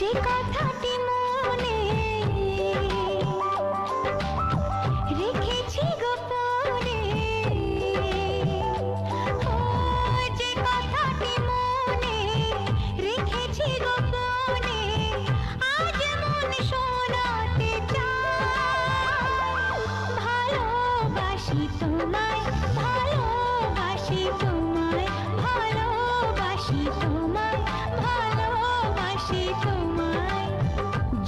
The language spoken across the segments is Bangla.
কথাটি মনে রেখেছি গোপনে ও যে কথাটি মনে রেখেছি গোপনে আজ মন শোনাতে চায় ভালোবাসি তোমায় ভালোবাসি তোমায় ভালোবাসি তোমায়।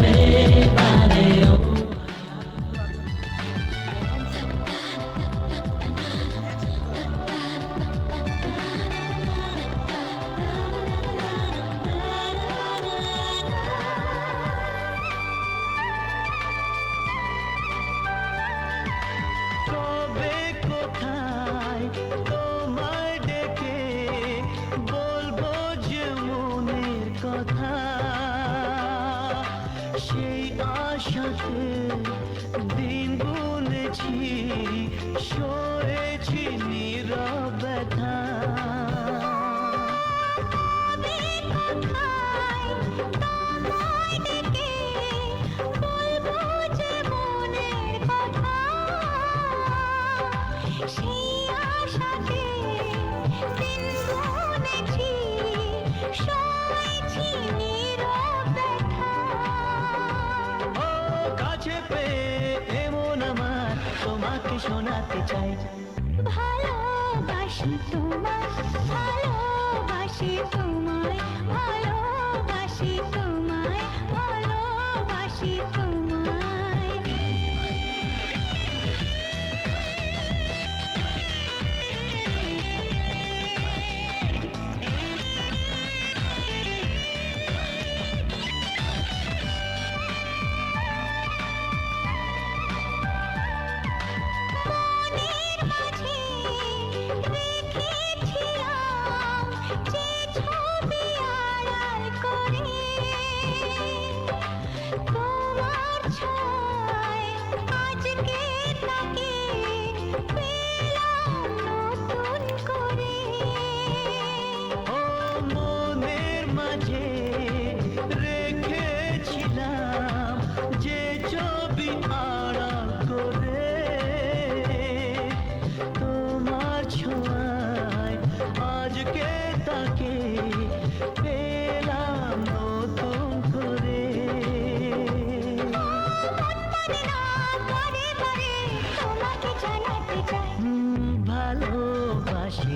made by তোমাকে শোনাতে চাই। ভালোবাসি তোমায় ভালোবাসি তোমায় ভালোবাসি তোমায়।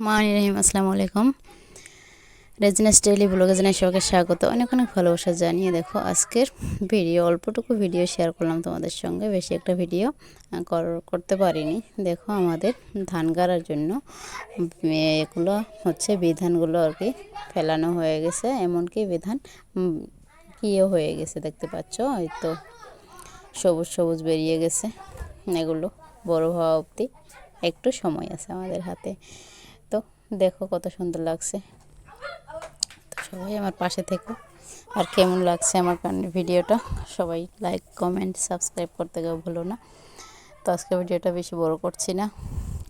মান রহিম আসসালামু আলাইকুম। রেজিনাস ডেইলি ব্লগে জানাই সবাইকে স্বাগত। অনেক অনেক ভালোবাসা জানিয়ে দেখো আজকের ভিডিও অল্পটুকু ভিডিও শেয়ার করলাম তোমাদের সঙ্গে বেশি একটা ভিডিও কর- করতে পারিনি। দেখো আমাদের ধান গাড়ার জন্য এগুলো হচ্ছে বিধানগুলো আর কি ফেলানো হয়ে গেছে এমনকি বিধান উম, ইয়ে হয়ে গেছে দেখতে পাচ্ছ? এই তো সবুজ সবুজ বেরিয়ে গেছে। এগুলো বড় হওয়া অবধি একটু সময় আছে আমাদের হাতে। তো দেখো কত সুন্দর লাগছে। তো সবাই আমার পাশে থেকো। আর কেমন লাগছে আমার ভিডিওটা? সবাই লাইক কমেন্ট সাবস্ক্রাইব করতে গেও ভুলো না। তো আজকে ভিডিওটা বেশি বড় করছি না।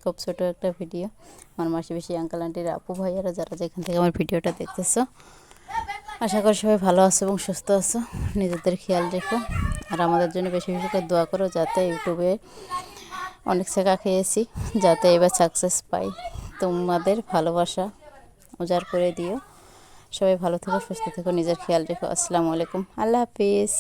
খুব ছোটো একটা ভিডিও। আমার মাসি বেশি আঙ্কাল আন্টির আপু, ভাইয়ারা যারা যেখান থেকে আমার ভিডিওটা দেখতেছো, আশা করি সবাই ভালো আছো এবং সুস্থ আছো। নিজেদের খেয়াল রেখো। আর আমাদের জন্য বেশি বেশি করে দোয়া করো যাতে ইউটিউবে অনেক শেখা খেয়েছি, যাতে এবার সাকসেস পাই। তোমাদের ভালোবাসা উজাড় করে দিও। সবাই ভালো থেকো, সুস্থ থেকো, নিজের খেয়াল রেখো। আসসালামু আলাইকুম। আল্লাহ হাফিজ।